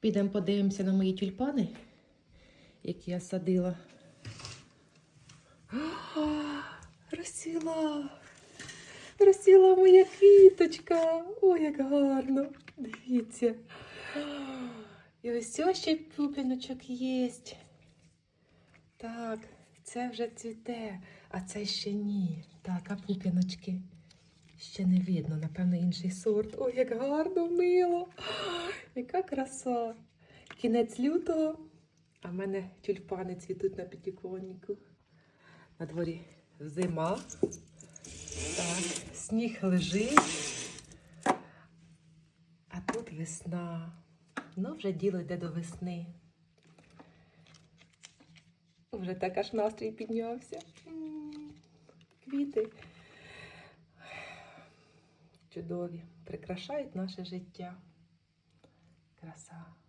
Підемо подивимося на мої тюльпани, які я садила. Розсіла. Розсіла моя квіточка. Ой, як гарно. Дивіться. І ось ось ще пупіночок є. Так, це вже цвіте, а це ще ні. Так, а пупіночки ще не видно, напевно, інший сорт. Ой, як гарно, мило. Яка краса. Кінець лютого, а в мене тюльпани цвітуть на підвіконнику. На дворі зима. Так, сніг лежить. А тут весна. Ну, вже діло йде до весни. Вже так аж настрій піднявся. Квіти. Чудові. Прикрашають наше життя. Краса.